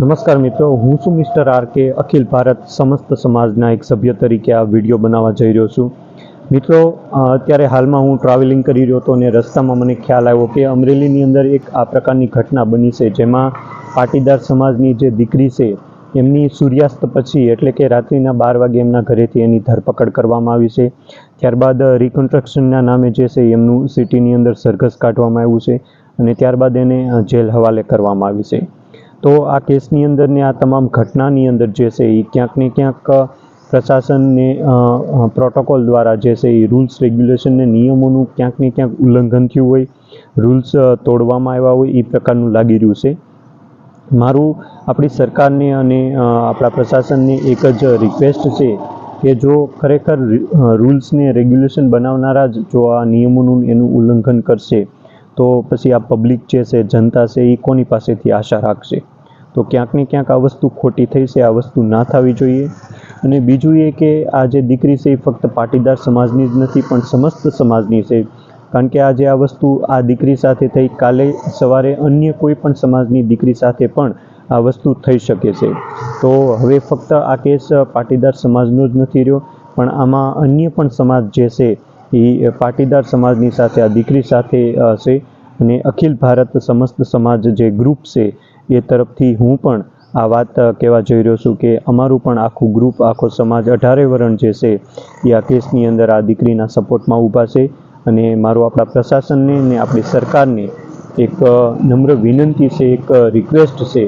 નમસ્કાર મિત્રો, હું છું મિસ્ટર આર કે અખિલ ભારત સમસ્ત સમાજના એક સભ્ય તરીકે આ વીડિયો બનાવવા જઈ રહ્યો છું. મિત્રો અત્યારે હાલમાં હું ટ્રાવેલિંગ કરી રહ્યો હતો અને રસ્તામાં મને ખ્યાલ આવ્યો કે અમરેલીની અંદર એક આ પ્રકારની ઘટના બની છે, જેમાં પાટીદાર સમાજની જે દીકરી છે, એમની સૂર્યાસ્ત પછી એટલે કે રાત્રિના બાર વાગે એમના ઘરેથી એની ધરપકડ કરવામાં આવી છે. ત્યારબાદ રિકન્સ્ટ્રક્શનના નામે જે છે એમનું સિટીની અંદર સરઘસ કાઢવામાં આવ્યું છે અને ત્યારબાદ એને જેલ હવાલે કરવામાં આવી છે. તો આ કેસની અંદર ને આ તમામ ઘટનાની અંદર જે છે એ ક્યાંક ને ક્યાંક પ્રશાસનને પ્રોટોકોલ દ્વારા જે છે એ રૂલ્સ રેગ્યુલેશનને નિયમોનું ક્યાંક ને ક્યાંક ઉલ્લંઘન થયું હોય, રૂલ્સ તોડવામાં આવ્યા હોય એ પ્રકારનું લાગી રહ્યું છે. મારું, આપણી સરકારને અને આપણા પ્રશાસનને એક જ રિક્વેસ્ટ છે કે જો ખરેખર રૂલ્સને, રેગ્યુલેશન બનાવનારા જ જો આ નિયમોનું એનું ઉલ્લંઘન કરશે તો પછી આ પબ્લિક જે છે, જનતા છે એ કોની પાસેથી આશા રાખશે? તો ક્યાંક ને ક્યાંક આ વસ્તુ ખોટી થઈ છે, આ વસ્તુ ના થવી જોઈએ. અને બીજું એ કે આ જે દીકરી છે એ ફક્ત પાટીદાર સમાજની જ નથી, પણ સમસ્ત સમાજની છે. કારણ કે આજે આ વસ્તુ આ દીકરી સાથે થઈ, કાલે સવારે અન્ય કોઈ પણ સમાજની દીકરી સાથે પણ આ વસ્તુ થઈ શકે છે. તો હવે ફક્ત આ કેસ પાટીદાર સમાજનો જ નથી રહ્યો, પણ આમાં અન્ય પણ સમાજ જે છે એ પાટીદાર સમાજની સાથે, આ દીકરી સાથે છે. અને અખિલ ભારત સમસ્ત સમાજ જે ગ્રુપ છે, એ તરફથી હું પણ આ વાત કહેવા જઈ રહ્યો છું કે અમારું પણ આખું ગ્રુપ આખો સમાજ અઢારે વરણ જે છે, એ આ કેસની અંદર આ દીકરીના સપોર્ટમાં ઊભા છે. અને મારું આપણા પ્રશાસનને ને આપણી સરકારને એક નમ્ર વિનંતી છે, એક રિક્વેસ્ટ છે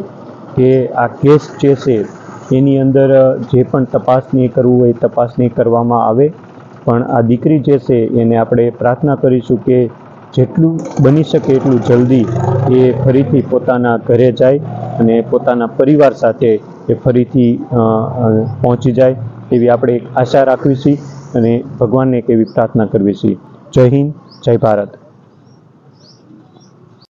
કે આ કેસ જે છે, એની અંદર જે પણ તપાસણી કરવું હોય તપાસણી કરવામાં આવે. પણ આ દીકરી જે છે એને આપણે પ્રાર્થના કરીશું કે જેટલું બની શકે એટલું જલ્દી એ ફરીથી પોતાના ઘરે જાય અને પોતાના પરિવાર સાથે એ ફરીથી પહોંચી જાય એવી આપણે એક આશા રાખવી છે અને ભગવાનને એક એવી પ્રાર્થના કરવી છે. જય હિન્દ, જય ભારત.